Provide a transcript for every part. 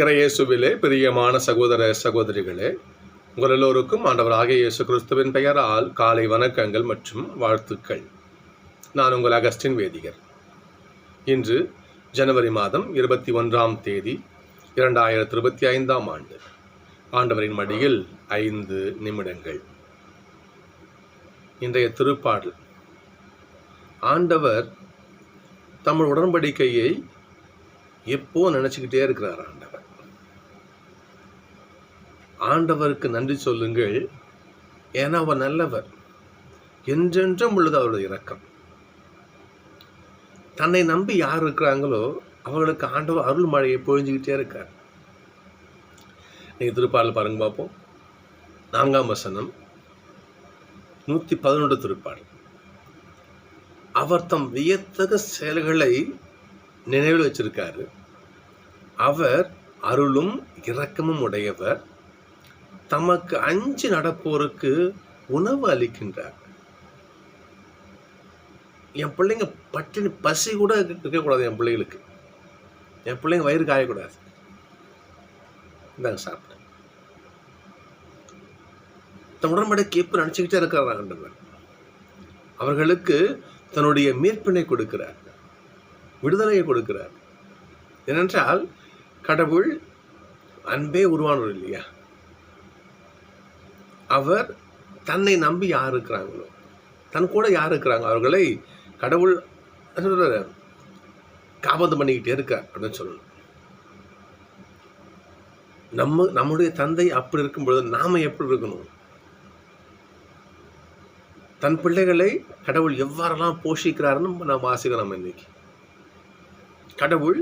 இறையேசுவிலே பிரியமான சகோதர சகோதரிகளே உங்கள் எல்லோருக்கும் ஆண்டவராக இயேசு கிறிஸ்துவின் பெயரால் காலை வணக்கங்கள் மற்றும் வாழ்த்துக்கள். நான் உங்கள் அகஸ்டின் வேதிகர். இன்று ஜனவரி மாதம் இருபத்தி ஒன்றாம் தேதி இரண்டாயிரத்தி இருபத்தி ஐந்தாம் ஆண்டு. ஆண்டவரின் மடியில் ஐந்து நிமிடங்கள். இன்றைய திருப்பாடல். ஆண்டவர் தமிழ் உடன்படிக்கையை எப்போ நினச்சிக்கிட்டே இருக்கிறார் ஆண்டவருக்கு நன்றி சொல்லுங்கள். ஏன்னா அவர் நல்லவர். என்றென்றும் உள்ளது அவருடைய இரக்கம். தன்னை நம்பி யார் இருக்கிறாங்களோ அவர்களுக்கு ஆண்டவர் அருள் மழையை பொழிஞ்சுக்கிட்டே இருக்கார். நீங்கள் திருப்பாடல் பாருங்க பார்ப்போம். நான்காம் வசனம். நூற்றி பதினொன்று திருப்பாடல். அவர் தம் வியத்தக செயல்களை நினைவில் வச்சிருக்காரு. அவர் அருளும் இரக்கமும் உடையவர். தமக்கு அஞ்சு நடப்போருக்கு உணவு அளிக்கின்றார். என் பிள்ளைங்க பட்டினி பசி கூட இருக்கக்கூடாது என் பிள்ளைகளுக்கு. என் பிள்ளைங்க வயிறு காயக்கூடாது. இந்தாங்க சாப்பிட்டேன் தன் உடன்படை கேப்பு நினச்சிக்கிட்டே இருக்கிறார் ஆண்டவர். அவர்களுக்கு தன்னுடைய மீட்பினை கொடுக்கிறார். விடுதலையை கொடுக்கிறார். ஏனென்றால் கடவுள் அன்பே உருவானவர் இல்லையா? அவர் தன்னை நம்பி யார் இருக்கிறாங்களோ தன் கூட யார் இருக்கிறாங்க அவர்களை கடவுள் சொல்கிற காபந்து பண்ணிக்கிட்டே இருக்கார் அப்படின்னு சொல்லணும். நம்ம நம்முடைய தந்தை அப்படி இருக்கும் பொழுது நாம எப்படி இருக்கணும்? தன் பிள்ளைகளை கடவுள் எவ்வாறெல்லாம் போஷிக்கிறாருன்னு நாம் வாசிக்கிறோம் இன்னைக்கு. கடவுள்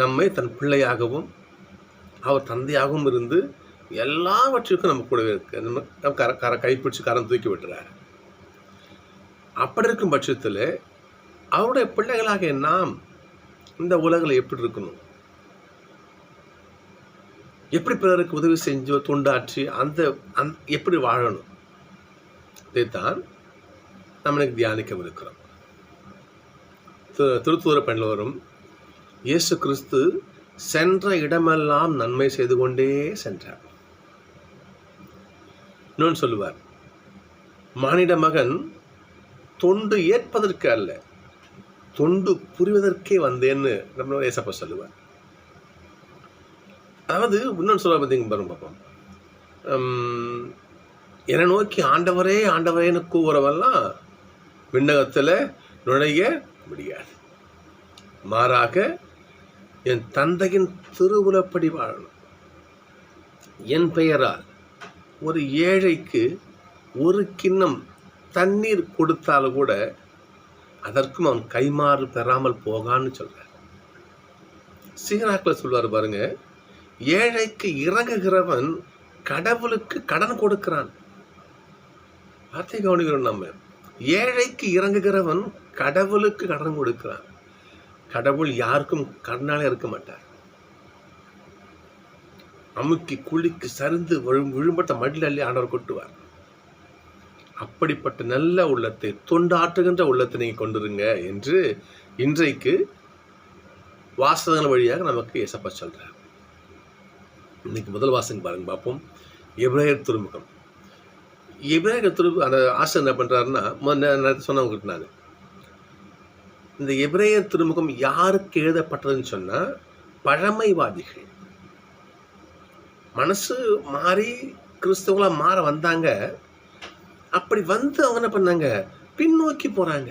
நம்மை தன் பிள்ளையாகவும் அவர் தந்தையாகவும் இருந்து எல்லாவற்றிற்கும் நம்ம கூடவே இருக்கு நம்ம நம்ம கர கர கைப்பிடிச்சு கரம் தூக்கி விட்டுறாரு. அப்படி இருக்கும் பட்சத்தில் அவருடைய பிள்ளைகளாக நாம் இந்த உலகில் எப்படி இருக்கணும்? எப்படி பிறருக்கு உதவி செஞ்சு தொண்டாற்றி அந்த அந் எப்படி வாழணும்? இதைத்தான் நம்மளுக்கு தியானிக்கவிருக்கிறோம். திருத்தூர பெண்ணில் வரும் இயேசு கிறிஸ்து சென்ற இடமெல்லாம் நன்மை செய்து கொண்டே சென்றார். இன்னொன்று சொல்லுவார். மானிட மகன் தொண்டு ஏற்பதற்கு அல்ல தொண்டு புரிவதற்கே வந்தேன்னு நம்ம ஏசப்பா சொல்லுவார். அதாவது இன்னொன்று சொல்ல பார்த்தீங்க பாருங்க பார்ப்போம் என்னை நோக்கி ஆண்டவரே ஆண்டவரேன்னு கூவுறவெல்லாம் விண்ணகத்தில் நுழைய முடியாது. மாறாக என் தந்தையின் திருவுலப்படி வாழணும். என் பெயரால் ஒரு ஏழைக்கு ஒரு கிண்ணம் தண்ணீர் கொடுத்தாலும் கூட அதற்கும் அவன் கைமாறு பெறாமல் போகான்னு சொல்றார். சீராக்கில் சொல்வார் பாருங்க ஏழைக்கு இறங்குகிறவன் கடவுளுக்கு கடன் கொடுக்கிறான். வார்த்தை கவனிக்கிறோம் நம்ம. ஏழைக்கு இறங்குகிறவன் கடவுளுக்கு கடன் கொடுக்கிறான். கடவுள் யாருக்கும் கடனாலே இருக்க மாட்டார். அமுக்கி குளிக்கு சரிந்து விழும் விழும்பட்ட மடியில் அள்ளி ஆண்டவர் கொட்டுவார். அப்படிப்பட்ட நல்ல உள்ளத்தை தொண்டாற்றுகின்ற உள்ளத்தை நீங்கள் கொண்டுருங்க என்று இன்றைக்கு வாசகங்கள் வழியாக நமக்கு எசப்ப சொல்கிறார் இன்னைக்கு முதல் வாசகம் பாருங்க பார்ப்போம். எப்ரேயர் துறைமுகம் எப்ரேயர் துறைமுகம் அந்த ஆசை என்ன பண்ணுறாருன்னா நேரத்தை சொன்னவங்கிட்ட நான் இந்த எப்ரேயர் திருமுகம் யாருக்கு எழுதப்பட்டதுன்னு சொன்னால் பழமைவாதிகள். மனசு மாறி கிறிஸ்தவங்களாக மாற வந்தாங்க. அப்படி வந்து அவங்க என்ன பண்ணாங்க? பின்னோக்கி போகிறாங்க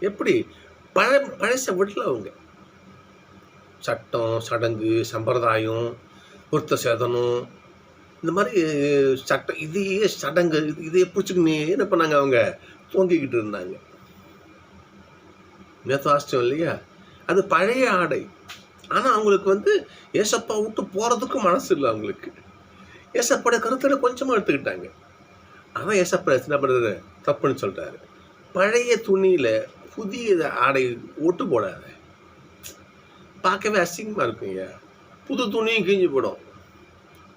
எப்படி? பழ பழச விடல அவங்க. சட்டம் சடங்கு சம்பிரதாயம் பொருத்த சேதனம் இந்த மாதிரி சட்டம் இதையே சடங்கு இதையே பிடிச்சிக்கினே என்ன பண்ணாங்க அவங்க? தூங்கிக்கிட்டு இருந்தாங்க. நேற்று ஆச்சரியம் இல்லையா? அது பழைய ஆடை. ஆனால் அவங்களுக்கு வந்து ஏசப்பா விட்டு போகிறதுக்கும் மனசு இல்லை அவங்களுக்கு. ஏசப்பாடைய கருத்தில் கொஞ்சமாக எடுத்துக்கிட்டாங்க. ஆனால் ஏசப்பா என்ன பண்ணுறது தப்புன்னு சொல்கிறாரு பழைய துணியில் புதிய ஆடை ஓட்டு போடாத. பார்க்கவே அசிங்கமாக இருக்குங்க புது துணியும் கிழிஞ்சு போடும்.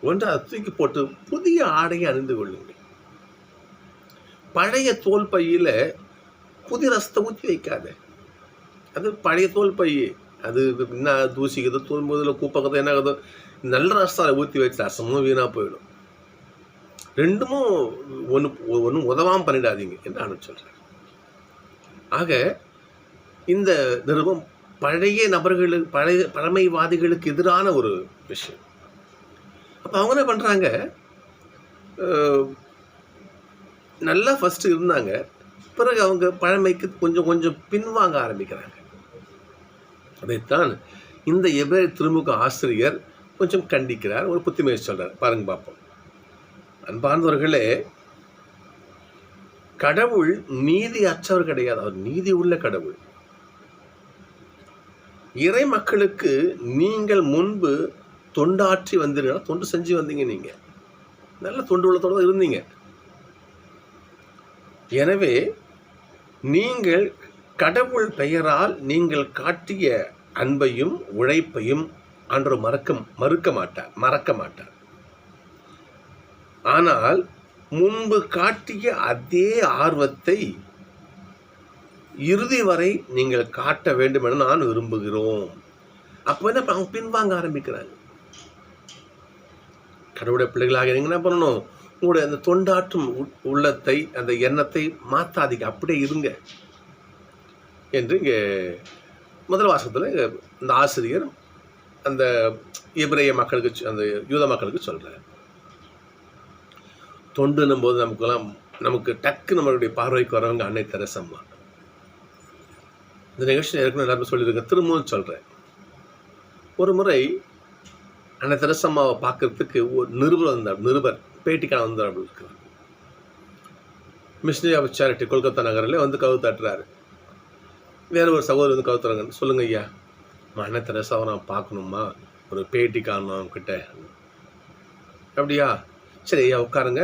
ஒன்று அதை தூக்கி போட்டு புதிய ஆடையை அணிந்து கொள்ளுங்கள். பழைய தோல் பையில் புதிய ரசத்தை ஊற்றி வைக்காத. அது பழைய தோல் பை. அது என்ன தூசிக்குது இல்லை கூப்பக்கத்தை என்ன ஆகுதோ நல்ல ரசத்தை ஊற்றி வச்சு ரசமும் வீணாக போயிடும். ரெண்டுமும் ஒன்று ஒன்றும் உதவாமல் பண்ணிடாதீங்க என்று நான் சொல்கிறேன் ஆக இந்த நிருபம் பழைய நபர்களுக்கு பழைய பழமைவாதிகளுக்கு எதிரான ஒரு விஷயம். அப்போ அவங்க என்ன பண்ணுறாங்க நல்லா ஃபஸ்ட்டு இருந்தாங்க. பிறகு அவங்க பழமைக்கு கொஞ்சம் கொஞ்சம் பின்வாங்க ஆரம்பிக்கிறாங்க. அதைத்தான் இந்த எபிரே திருமுக ஆசிரியர் கொஞ்சம் கண்டிக்கிறார் ஒரு புத்திமையை சொல்றார். பாருங்க பார்ப்போம் அன்பார்ந்தவர்களே கடவுள் நீதி அற்றவர் கிடையாது. அவர் நீதி உள்ள கடவுள். இறை மக்களுக்கு நீங்கள் முன்பு தொண்டாற்றி வந்தீங்கன்னா தொண்டு செஞ்சு வந்தீங்க நீங்கள் நல்ல தொண்டு உள்ளத்தோடு தான் இருந்தீங்க. எனவே நீங்கள் கடவுள் பெயரால் நீங்கள் காட்டிய அன்பையும் உழைப்பையும் அன்று மறக்க மறுக்க மாட்டார் மறக்க மாட்டார். ஆனால் முன்பு காட்டிய அதே ஆர்வத்தை இறுதி வரை நீங்கள் காட்ட வேண்டும் என நான் விரும்புகிறோம். அப்போ என்ன அவங்க பின்வாங்க ஆரம்பிக்கிறாங்க. கடவுளுடைய பிள்ளைகளாக நீங்கள் என்ன பண்ணணும்? உங்களுடைய அந்த தொண்டாற்றும் உள்ளத்தை அந்த எண்ணத்தை மாற்றாதீங்க. அப்படியே இருங்க. என்று இங்கே முதல் வாசகத்தில் இந்த ஆசிரியர் அந்த எபிரேய மக்களுக்கு சொ- அந்த யூத மக்களுக்கு சொல்கிறார் தொண்டுன்னும் போது நமக்கெல்லாம் நமக்கு டக்கு நம்மளுடைய பார்வைக்கு வரவங்க அன்னை தெரசம்மா. இந்த நிகழ்ச்சி ஏற்கனவே எல்லாருமே சொல்லியிருக்கேன் திரும்பவும் சொல்கிறேன் ஒரு முறை அன்னை தெரசம்மாவை பார்க்கறதுக்கு ஒரு நிருபர் வந்தார் நிருபர் பேட்டிக்கான வந்தார் அப்படி இருக்கிறார். மிஷினரி ஆஃப் சேரிட்டி கொல்கத்தா நகரில் வந்து கவு தட்டுறாரு. வேற ஒரு சகோதரர் வந்து கவுத்துறாங்க. சொல்லுங்க ஐயா. அம்மா, தெரசாவை நான் பார்க்கணுமா ஒரு பேட்டி காணும் அவங்கக்கிட்ட அப்படியா? சரி ஐயா உட்காருங்க.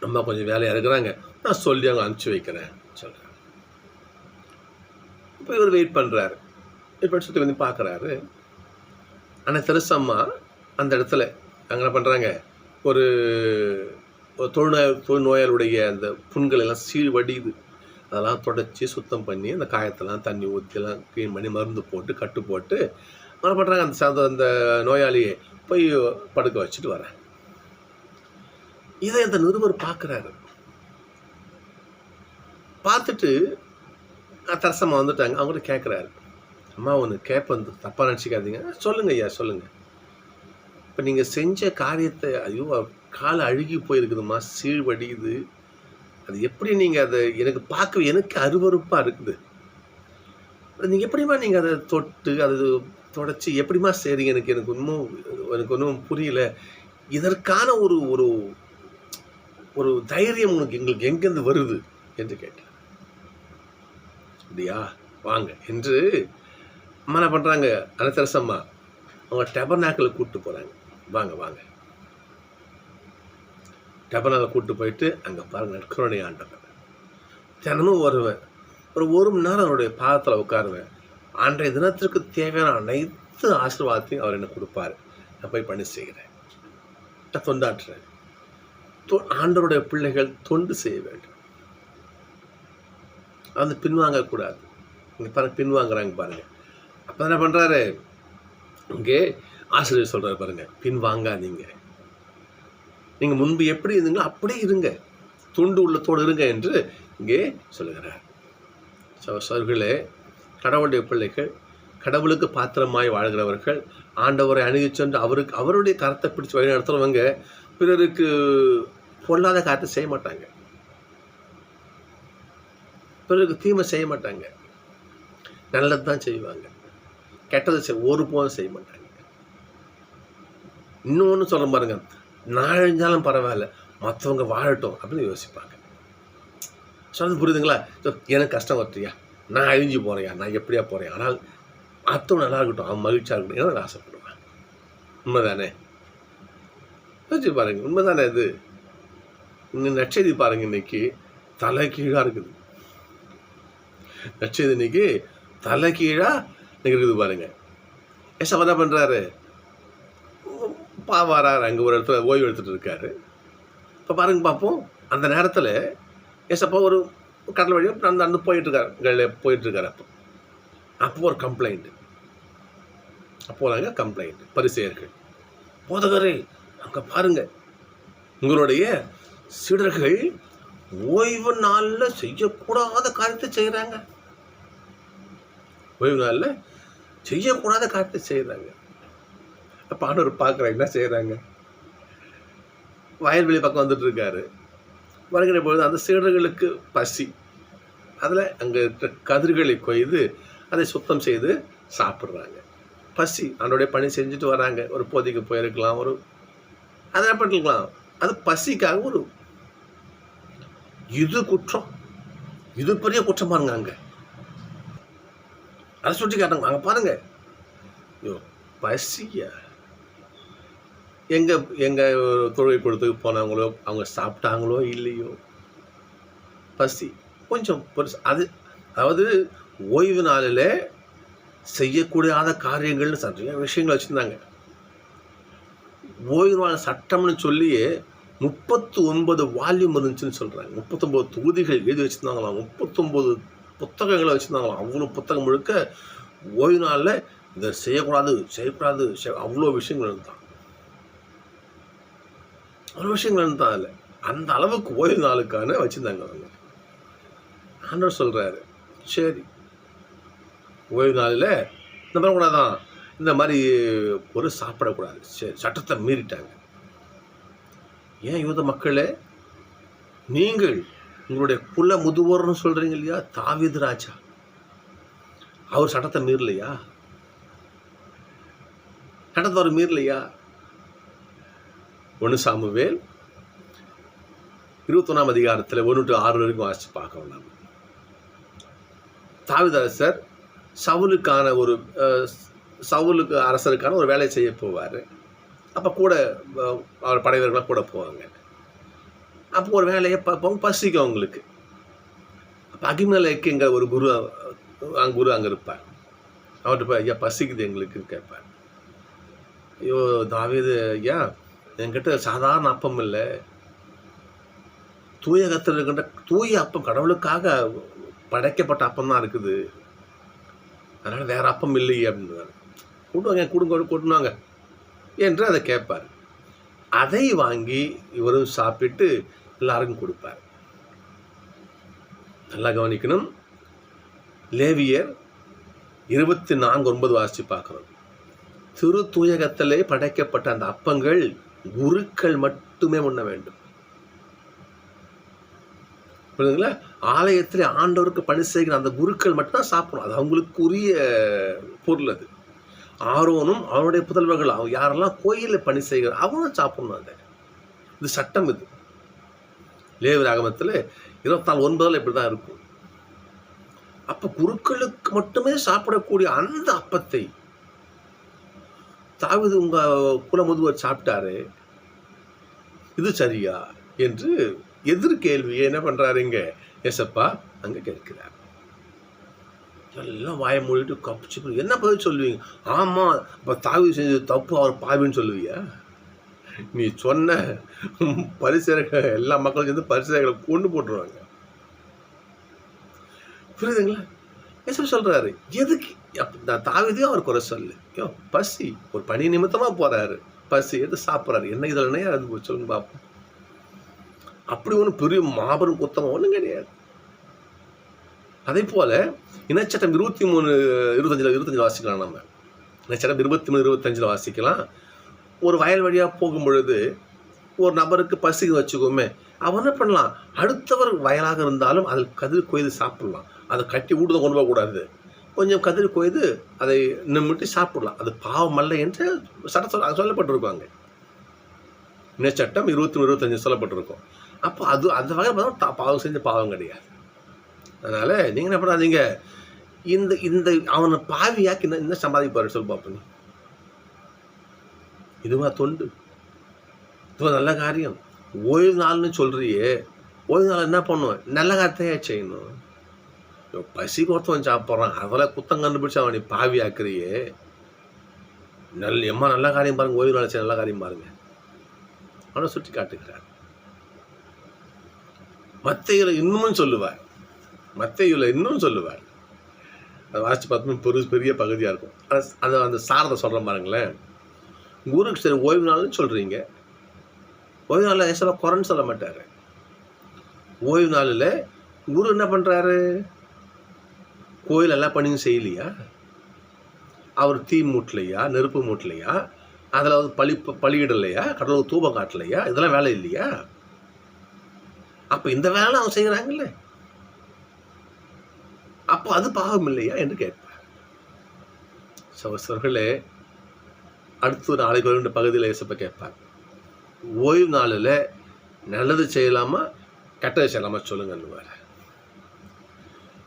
அம்மா கொஞ்சம் வேலையாக இருக்கிறாங்க. நான் சொல்லி அவங்க அனுப்பிச்சி வைக்கிறேன். சொல்கிறேன் இப்போ இவர் வெயிட் பண்ணுறாரு இப்போ சுற்றி வந்து பார்க்குறாரு ஆனால் தெரசம்மா அந்த இடத்துல. அங்கே என்ன பண்ணுறாங்க ஒரு ஒரு தொழுநோய் தொழுநோயாளுடைய அந்த புண்கள் எல்லாம் சீழ்வடியுது. அதெல்லாம் தொடச்சி சுத்தம் பண்ணி அந்த காயத்தெல்லாம் தண்ணி ஊற்றிலாம் க்ளீன் பண்ணி மருந்து போட்டு கட்டு போட்டு என்ன பண்ணுறாங்க அந்த சாந்த அந்த நோயாளியை போய் படுக்க வச்சுட்டு வரேன் இதை அந்த நிருபர் பார்க்குறாரு. பார்த்துட்டு தரசம்மா வந்துட்டாங்க. அவங்ககிட்ட கேட்குறாரு. அம்மா ஒன்று கேட்பேன் தப்பாக நினச்சிக்காதீங்க. சொல்லுங்கள் ஐயா சொல்லுங்கள் இப்போ நீங்கள் செஞ்ச காரியத்தை ஐயோ கால் அழுகி போயிருக்குதும்மா. சீழ்வடியுது. அது எப்படி நீங்கள் அதை எனக்கு பார்க்க எனக்கு அருவருப்பாக இருக்குது. நீங்கள் எப்படிம்மா நீங்கள் அதை தொட்டு அதை தொடச்சி எப்படிம்மா செய்கிறீங்க எனக்கு எனக்கு இன்னும் எனக்கு ஒன்றும் புரியல. இதற்கான ஒரு ஒரு ஒரு தைரியம் உனக்கு எங்களுக்கு எங்கேருந்து வருது? என்று கேட்டேன். அப்படியா? வாங்க. என்று அம்மா என்ன பண்ணுறாங்க அனத்தரசம்மா அவங்க டெபர்நாக்கில் கூப்பிட்டு போகிறாங்க வாங்க வாங்க. டெபர்நாக்கில் கூப்பிட்டு போயிட்டு அங்கே பாருங்கள் நற்கருணை ஆண்டவர். தினமும் வருவேன். ஒரு ஒரு மணி நேரம் அவருடைய பாதத்தில் உட்காருவேன். அன்றைய தினத்திற்கு தேவையான அனைத்து ஆசீர்வாதத்தையும் அவர் எனக்கு கொடுப்பாரு. நான் போய் பண்ணி செய்கிறேன். நான் தொண்டாற்றுறேன். தொ- ஆண்டவருடைய பிள்ளைகள் தொண்டு செய்ய வேண்டும். அது பின்வாங்கக்கூடாது இங்கே பாருங்க பின்வாங்குறாங்க பாருங்க. அப்போ என்ன பண்ணுறாரு இங்கே ஆசிரியர் சொல்கிறார் பாருங்க பின்வாங்காதீங்க. நீங்கள் முன்பு எப்படி இருந்தீங்களோ அப்படியே இருங்க. துண்டு உள்ளத்தோடு இருங்க என்று இங்கே சொல்லுகிறார். சவர்களே கடவுளுடைய பிள்ளைகள் கடவுளுக்கு பாத்திரமாய் வாழ்கிறவர்கள் ஆண்டவரை அணுகி சென்று அவருக்கு அவருடைய கரத்தை பிடிச்சி வழி நடத்துறவங்க பிறருக்கு பொல்லாத காரத்தை செய்ய மாட்டாங்க. பிறருக்கு தீமை செய்ய மாட்டாங்க. நல்லது தான் செய்வாங்க. கெட்டதை செய் ஒரு போதும் செய்ய மாட்டாங்க. இன்னொன்று சொல்ல பாருங்க. நான் அழிஞ்சாலும் பரவாயில்ல. மற்றவங்க வாழட்டும் அப்படின்னு யோசிப்பாங்க. சொல்றது புரியுதுங்களா? ஸோ எனக்கு கஷ்டம் வருத்தியா நான் அழிஞ்சு போகிறேயா நான் எப்படியா போகிறேன் ஆனால் மற்றவங்க நல்லா இருக்கட்டும். அவன் மகிழ்ச்சியாக இருக்கட்டும். நான் ஆசைப்படுவேன். உண்மைதானே? யோசிச்சு பாருங்க. உண்மைதானே இது? இன்னும் நற்செய்தி பாருங்க இன்னைக்கு. தலை கீழாக இருக்குது. நற்செய்தி இன்னைக்கு தலை கீழாக இருக்குது பாருங்க. ஏசப்பா என்ன பண்ணுறாரு பாவாரார் அங்கே ஒரு இடத்துல ஓய்வு எடுத்துகிட்டு இருக்காரு. இப்போ பாருங்க பார்ப்போம் அந்த நேரத்தில் ஏசப்பா ஒரு கடல் வழியாக அந்த அந்த போயிட்டுருக்காரு போயிட்டுருக்காரு அப்போ. அப்போ ஒரு கம்ப்ளைண்ட் போகிறாங்க கம்ப்ளைண்ட் பரிசெயர்கள் போதகரே அங்கே பாருங்கள் உங்களுடைய சிடர்கள் ஓய்வு நாளில் செய்யக்கூடாத காரியத்தை செய்கிறாங்க ஓய்வு நாளில் செய்யக்கூடாத காரியத்தை செய்கிறாங்க பாண்டவர் ஆண்டவர் என்ன செய்கிறாங்க வயல்வெளி பக்கம் வந்துட்டு இருக்காரு. வருகிற பொழுது அந்த சீடர்களுக்கு பசி. அதில் அங்கே இருக்கிற கதிர்களை கொய்து அதை சுத்தம் செய்து சாப்பிட்றாங்க. பசி அதனுடைய பணி செஞ்சுட்டு வராங்க. ஒரு போதைக்கு போயிருக்கலாம் ஒரு அதை பண்ணிருக்கலாம்? அது பசிக்காக ஒரு இது குற்றம். இது பெரிய குற்றம் பாருங்க அங்கே. அதை சுட்டி காட்டுங்க அங்கே பாருங்க. ஐயோ பசியா? எங்கே எங்கே தொழில் கொடுத்துக்கு போனவங்களோ அவங்க சாப்பிட்டாங்களோ இல்லையோ? பசி. கொஞ்சம் பெருசு. அது அதாவது ஓய்வு நாளில் செய்யக்கூடாத காரியங்கள்னு நிறைய விஷயங்கள் வச்சுருந்தாங்க. ஓய்வு நாள் சட்டம்னு சொல்லியே முப்பத்து ஒன்பது வால்யூம் இருந்துச்சுன்னு சொல்கிறாங்க முப்பத்தொம்போது தொகுதிகள் எழுதி வச்சுருந்தாங்களாம். முப்பத்தொம்போது புத்தகங்களை வச்சுருந்தாங்களாம். அவ்வளோ புத்தகம் முழுக்க ஓய்வு நாளில் இதை செய்யக்கூடாது செய்யக்கூடாது அவ்வளோ விஷயங்கள் இருந்தான் ஒரு விஷயங்கள் தான் இல்லை அந்த அளவுக்கு ஓய்வு நாளுக்கான வச்சுருந்தாங்க அவங்க. ஆண்டவர் சொல்கிறாரு சரி ஓய்வு நாளில் இந்த மாதிரி தான் இந்த மாதிரி ஒரு சாப்பிடக்கூடாது. சரி சட்டத்தை மீறிட்டாங்க. ஏன் யூத மக்களே? நீங்கள் உங்களுடைய குல முதுவோர்னு சொல்கிறீங்க இல்லையா? தாவீது ராஜா. அவர் சட்டத்தை மீறலையா? சட்டத்தை அவர் மீறலையா? ஒன்று சாமுவேல். இருபத்தொன்னாம் அதிகாரத்தில் ஒன்று டு ஆறு வரைக்கும் வாசித்து பார்க்கலாம் நம்ம தாவிதரசர் சவுலுக்கான ஒரு சவுலுக்கு அரசருக்கான ஒரு வேலையை செய்ய போவார். அப்போ கூட அவர் படைவர்களாக கூட போவாங்க. அப்போ ஒரு வேலையை பார்ப்போம் பசிக்கும் அவங்களுக்கு. அப்போ அகிமலைக்குங்கிற ஒரு குரு அங்கே குரு அங்கே இருப்பார். அவர்கிட்ட போய் ஐயா பசிக்குது எங்களுக்குன்னு கேட்பார். ஐயோ தாவீது ஐயா என்கிட்ட சாதாரண அப்பம் இல்லை. தூய கத்தில் இருக்கின்ற தூய அப்பம் கடவுளுக்காக படைக்கப்பட்ட அப்பம் தான் இருக்குது. அதனால் வேறு அப்பம் இல்லையே அப்படின்னு கூட்டுவாங்க கொடுங்க கூட்டுனாங்க என்று அதை கேட்பார். அதை வாங்கி இவரும் சாப்பிட்டு எல்லாருக்கும் கொடுப்பார். நல்லா கவனிக்கணும். லேவியர் இருபத்தி நான்கு ஒன்பது வாசித்து பார்க்குறோம் திரு தூயகத்திலே படைக்கப்பட்ட அந்த அப்பங்கள் குருக்கள் மட்டுமே உண்ண வேண்டும். புரியுதுங்களா? ஆலயத்தில் ஆண்டவருக்கு பணி செய்கிற அந்த குருக்கள் மட்டும்தான் சாப்பிடணும். அது அவங்களுக்கு உரிய பொருள் அது. ஆரோனும் அவனுடைய புதல்வர்கள் அவன் யாரெல்லாம் கோயிலில் பணி செய்கிற அவனும் சாப்பிடணும் அந்த இது சட்டம் இது. லேவர் ஆகமத்தில் இருபத்தாலு ஒன்பதில் இப்படி தான் இருக்கும். அப்போ குருக்களுக்கு மட்டுமே சாப்பிடக்கூடிய அந்த அப்பத்தை தாவது உங்கள் குலமுதுவர் சாப்பிட்டாரு இது சரியா? என்று எதிர்கேள்வியை என்ன பண்ணுறாருங்க எசப்பா அங்கே கேட்கிறார். எல்லாம் வாயை மூடிட்டு கப்பிச்சு என்ன பதில் சொல்லுவீங்க? ஆமாம் இப்போ தாவி செஞ்சது தப்பு அவர் பாவின்னு சொல்லுவியா? நீ சொன்ன பரிசரக எல்லா மக்களும் சேர்ந்து பரிசரகளை கொண்டு போட்டுருவாங்க. புரியுதுங்களா? இயேசு சொல்றாரு எதுக்கு? நான் தாவிதையும் அவர் குறை சொல்லு ஐயோ பசி. ஒரு பணி நிமித்தமா போறாரு. பசி எது சாப்பிட்றாரு. என்ன இதில் அது சொல்லுங்க பார்ப்போம் அப்படி ஒன்றும் பெரிய மாபெரும் குத்தம் ஒன்றும் கிடையாது. அதே போல இனச்சட்டம் இருபத்தி மூணு இருபத்தஞ்சில் இருபத்தஞ்சு வாசிக்கலாம் நம்ம. இனச்சட்டம் இருபத்தி மூணு இருபத்தஞ்சில் வாசிக்கலாம். ஒரு வயல் வழியாக போகும் பொழுது ஒரு நபருக்கு பசிக்கு வச்சுக்கோமே அவன் என்ன பண்ணலாம்? அடுத்தவர் வயலாக இருந்தாலும் அதில் கதிர் கொய்து சாப்பிடலாம். அதை கட்டி வீடு கொண்டு போகக்கூடாது கொஞ்சம் கதிர் கொய்து அதை நிமிட்டு சாப்பிடலாம். அது பாவம் அல்ல என்று சட்ட சொல்ல சொல்லப்பட்டிருக்காங்க சட்டம் இருபத்தி மூணு இருபத்தஞ்சு சொல்லப்பட்டிருக்கும். அப்போ அது அந்த வகையில் பார்த்தா பாவம் செஞ்ச பாவம் கிடையாது. அதனால் நீங்கள் என்ன பண்ணாதீங்க. இந்த இந்த அவனை பாவியாக்கி என்ன சம்பாதிப்பாரு சொல்லு பார்ப்பீங்க இதுவா தொண்டு. இப்போ நல்ல காரியம். ஓய்வு நாள்னு சொல்கிறியே ஓய்வு நாள் என்ன பண்ணுவேன்? நல்ல காரியத்தையே செய்யணும். இப்போ பசிக்கு ஒருத்தவன் சாப்பிட்றான். அதெல்லாம் குத்தம் கண்டுபிடிச்சு அவனை பாவி ஆக்குறியே. நல் எம்மா நல்ல காரியம் பாருங்க ஓய்வு நாள் செய்ய நல்ல காரியம் பாருங்க. அவனை சுட்டி காட்டுகிறார். மத்தையில் இன்னமும் சொல்லுவார். மத்தையில் இன்னும் சொல்லுவார். அதை வாசித்து பார்த்தோம்னா பெரு பெரிய பகுதியாக இருக்கும். அது அதை அந்த சாரதை சொல்கிறேன் பாருங்களேன். குருக்கு சரி ஓய்வு நாள்னு சொல்கிறீங்க ஓய்வு நாளில் ஏசப்பா குறைன்னு சொல்ல மாட்டார். ஓய்வு நாளில் குரு என்ன பண்ணுறாரு கோயில் எல்லா பணியும் செய்யலையா? அவர் தீ மூட்டலையா? நெருப்பு மூட்டலையா? அதில் வந்து பழி பழியிடலையா? கடவுள் தூபம் காட்டலையா? இதெல்லாம் வேலை இல்லையா? அப்போ இந்த வேலை அவங்க செய்கிறாங்கல்ல அப்போ அது பாவம் இல்லையா என்று கேட்பார். சகோசர்களே அடுத்து நாளைக்கு வருகின்ற பகுதியில் ஏசப்ப கேட்பார். ஓய்வு நாளில் நல்லது செய்யலாமா கெட்டது செய்யலாமா சொல்லுங்கன்னு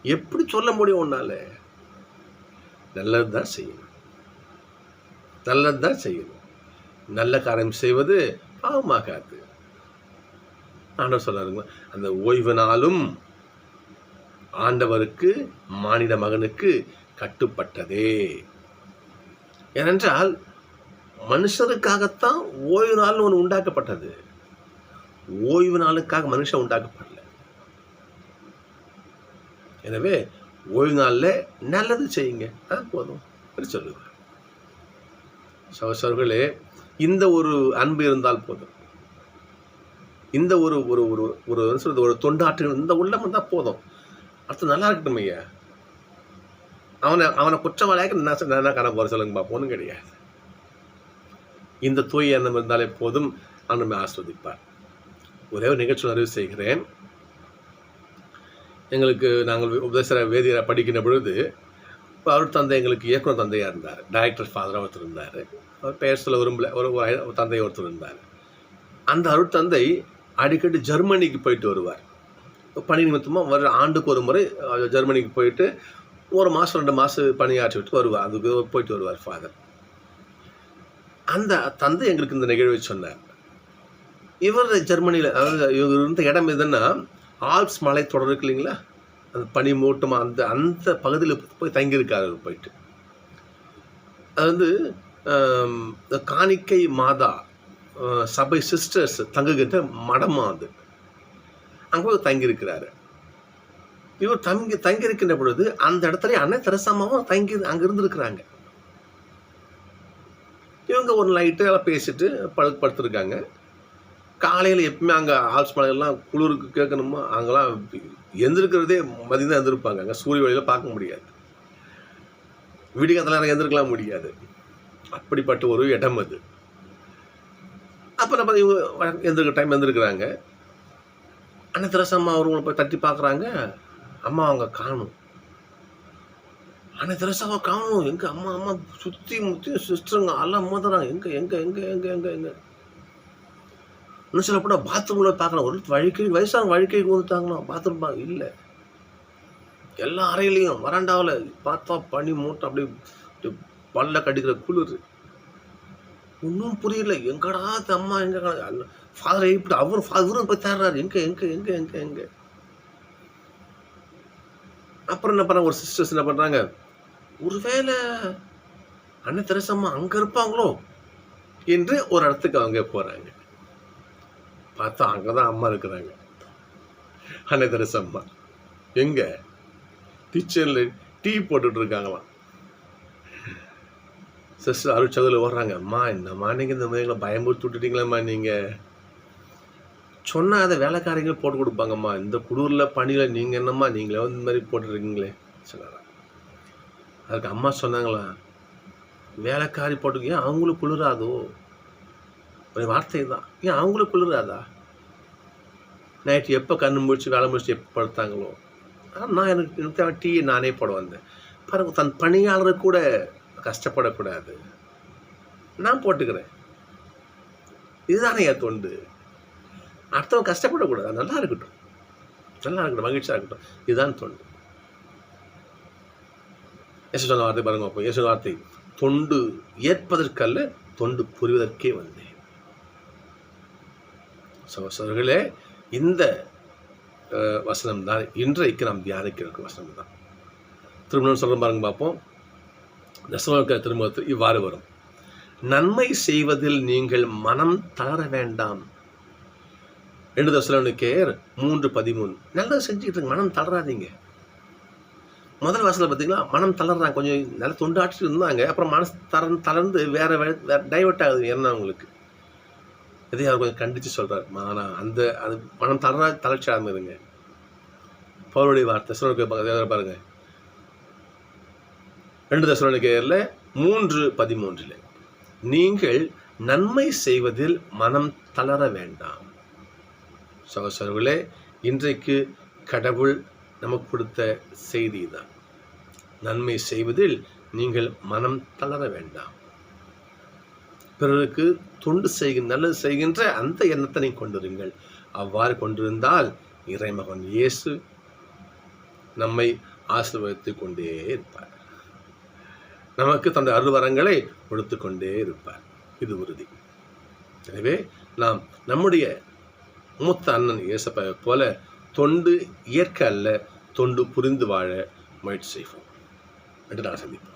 எப்படி சொல்ல முடியும் உன்னால? நல்லது தான் செய்யணும். நல்லது தான் செய்யணும். நல்ல காரியம் செய்வது பாவமாகாது. ஆண்டவர் சொல்லாருங்க அந்த ஓய்வு நாளும் ஆண்டவருக்கு மானிட மகனுக்கு கட்டுப்பட்டதே. ஏனென்றால் மனுஷருக்காகத்தான் ஓய்வு நாள்னு ஒன்று உண்டாக்கப்பட்டது. ஓய்வு நாளுக்காக மனுஷன் உண்டாக்கப்படல. எனவே ஓய்வு நாளில் நல்லது செய்யுங்க. அது போதும். அப்படி சகோசர்களே இந்த ஒரு அன்பு இருந்தால் போதும். இந்த ஒரு ஒரு ஒரு ஒரு சொல்றது ஒரு தொண்டாற்று இந்த உள்ளம் இருந்தால் போதும். அடுத்து நல்லா இருக்கட்டும் ஐயா அவனை அவனை குற்றவாளியாக நான் என்ன கணக்கு வர சொல்லுங்க பார்ப்போன்னு கிடையாது. இந்த தூய எண்ணம் இருந்தாலே போதும் அவனை ஆஸ்வதிப்பார் ஒரே ஒரு நிகழ்ச்சி அறிவு செய்கிறேன். எங்களுக்கு நாங்கள் உபதேச வேதியரை படிக்கின்ற பொழுது அவர் தந்தை எங்களுக்கு இயக்குனர் தந்தையாக இருந்தார் டைரக்டர் ஃபாதராக ஒருத்தர் இருந்தார் அவர் பெயர் சொல்ல விரும்பல ஒரு ஒரு தந்தை ஒருத்தர் இருந்தார். அந்த அருட்தந்தை அடிக்கடி ஜெர்மனிக்கு போயிட்டு வருவார். பணி நிமித்தமாக வர ஆண்டுக்கு ஒரு முறை ஜெர்மனிக்கு போயிட்டு ஒரு மாதம் ரெண்டு மாதம் பணியாற்றி விட்டு வருவார். அதுக்கு போயிட்டு வருவார் ஃபாதர் அந்த தந்தை எங்களுக்கு இந்த நிகழ்வை சொன்னார். இவர் ஜெர்மனியில் அதாவது இவர் இருந்த இடம் எதுன்னா ஆல்ப்ஸ் மலை தொடர் இருக்கு இல்லைங்களா? அந்த பனி மூட்டமாக அந்த அந்த பகுதியில் போய் தங்கியிருக்காரு அவர் போயிட்டு. அது வந்து இந்த காணிக்கை மாதா சபை சிஸ்டர்ஸ் தங்குகின்ற மடமா அது. அங்கே போய் தங்கியிருக்கிறாரு. இவர் தங்கி தங்கியிருக்கின்ற பொழுது அந்த இடத்துல அன்னை தெரசாமாவும் தங்கி அங்கே இருந்திருக்கிறாங்க. இவங்க ஒரு நைட்டு எல்லாம் பேசிட்டு படு படுத்துருக்காங்க. காலையில் எப்பவுமே அங்கே ஆல்ஸ் மலையெல்லாம் குளிருக்கு கேட்கணுமா? அங்கெல்லாம் எந்திருக்கிறதே மதியம் தான் எந்திருப்பாங்க. அங்கே சூரிய வழியில் பார்க்க முடியாது. விடிகாத்தில் எந்திருக்கலாம் முடியாது. அப்படிப்பட்ட ஒரு இடம் அது. அப்போ நம்ம இவங்க எந்திருக்க டைம் எந்திருக்கிறாங்க. அண்ணன் திரசம்மா அவங்களை போய் தட்டி பார்க்குறாங்க. அம்மா அவங்க காணும். அன்னை தெரசாவை காணும் எங்கள் அம்மா அம்மா சுற்றி முற்றி சிஸ்டருங்க எல்லாம் மோதுறாங்க எங்கே எங்கே எங்கே எங்கே எங்கே எங்கே? இன்னும் சில கூட பாத்ரூமில் பார்க்கலாம். ஒரு வழிக்கை வயசான வழிக்கைக்கு வந்துட்டாங்களோ பாத்ரூம் பா இல்லை. எல்லா அறையிலையும் வராண்டாவில் பார்த்தா பனி மூட்டை அப்படியே பல்ல கடிக்கிற குளிர். ஒன்றும் புரியல. எங்கடா அம்மா எங்கே ஃபாதர் எழுப்பிட்டு அவரும் அவரும் போய் தேடுறாரு. எங்கே எங்கே எங்கே எங்கே எங்கே? அப்புறம் என்ன பண்ணுறாங்க ஒரு சிஸ்டர்ஸ் என்ன பண்ணுறாங்க ஒருவேளை அண்ணன் தெரசம்மா அங்கே இருப்பாங்களோ என்று ஒரு இடத்துக்கு அவங்க போகிறாங்க பார்த்தா அங்கதான் அம்மா இருக்கிறாங்க. அண்ணன் தெரசம்மா எங்கே? கிச்சனில் டீ போட்டுட்டு இருக்காங்களாம். சிஸ்டர் அருட்சகத்தில் வர்றாங்க அம்மா என்னம்மா நீங்கள் இந்த மாதிரி பயமுறுத்தி விட்டுட்டீங்களேம்மா நீங்கள் சொன்னால் அதை வேலைக்காரங்களும் போட்டு கொடுப்பாங்கம்மா. இந்த குளிரில் பணியில் நீங்கள் என்னம்மா? நீங்களே வந்து இந்த மாதிரி போட்டுருக்கீங்களே சொன்னாரா அதுக்கு அம்மா சொன்னாங்களா வேலைக்காரி போட்டுக்கு ஏன் அவங்களுக்கு குளிராதோ? ஒரு வார்த்தை தான் ஏன் அவங்களுக்கு குளிராதா? நைட்டு எப்போ கண்ணு முடிச்சு வேலை முடிச்சு எப்போ படுத்தாங்களோ நான் எனக்கு எனக்கு தேவை டீ நானே போட வந்தேன். பாருங்க தன் பணியாளர் கூட கஷ்டப்படக்கூடாது. நான் போட்டுக்கிறேன். இதுதானே என் தொண்டு. அடுத்தவன் கஷ்டப்படக்கூடாது. நல்லா இருக்கட்டும். நல்லா இருக்கட்டும் மகிழ்ச்சியாக இருக்கட்டும். இதுதான் தொண்டு. இயேசு சொன்ன வார்த்தை பாருங்க அப்போ இயேசு வார்த்தை தொண்டு ஏற்பதற்கல்ல தொண்டு புரிவதற்கே வந்தேன். சகோசரர்களே இந்த வசனம் தான் இன்றைக்கு நாம் தியானிக்கிறதுக்கு வசனம் தான் திருமணம் சொல்கிற பாருங்க பார்ப்போம். தசமக்க திருமணத்தில் இவ்வாறு வரும். நன்மை செய்வதில் நீங்கள் மனம் தளர வேண்டாம். ரெண்டு தசலனுக்கேர் மூன்று பதிமூணு. நல்லது செஞ்சுக்கிட்டு மனம் தளராதீங்க. முதல் வருஷத்தில் பார்த்தீங்கன்னா மனம் தளர்றாங்க. கொஞ்சம் நல்லா தொண்டாட்டிட்டு இருந்தாங்க. அப்புறம் மனசு தளர்ந்து தளர்ந்து வேற வே வேற டைவெர்ட் ஆகுது என்ன அவங்களுக்கு. இதை அவர் கொஞ்சம் கண்டித்து சொல்கிறார் மானா அந்த அது மனம் தளரா தளர்ச்சி ஆகுதுங்க பவுருடைய வார்த்தை சொல்ல பாருங்க. ரெண்டு தசலோனிக்கையரில் மூன்று பதிமூன்றில் நீங்கள் நன்மை செய்வதில் மனம் தளர வேண்டாம். சகோசரர்களே இன்றைக்கு கடவுள் நமக்கு கொடுத்த செய்தி தான் நன்மை செய்வதில் நீங்கள் மனம் தளர வேண்டாம். பிறருக்கு தொண்டு செய்கின்ற நல்லது செய்கின்ற அந்த எண்ணத்தினை கொண்டிருங்கள். அவ்வாறு கொண்டிருந்தால் இறைமகன் இயேசு நம்மை ஆசீர்வதித்து கொண்டே இருப்பார். நமக்கு தன்னுடைய அருவரங்களை கொடுத்து கொண்டே இருப்பார். இது உறுதி. எனவே நாம் நம்முடைய மூத்த அண்ணன் இயேசப்பாவை போல தொண்டு இயற்கை அல்ல தொண்டு புரிந்து வாழ முயற்சி செய்வோம். என்று நான் சந்திப்போம்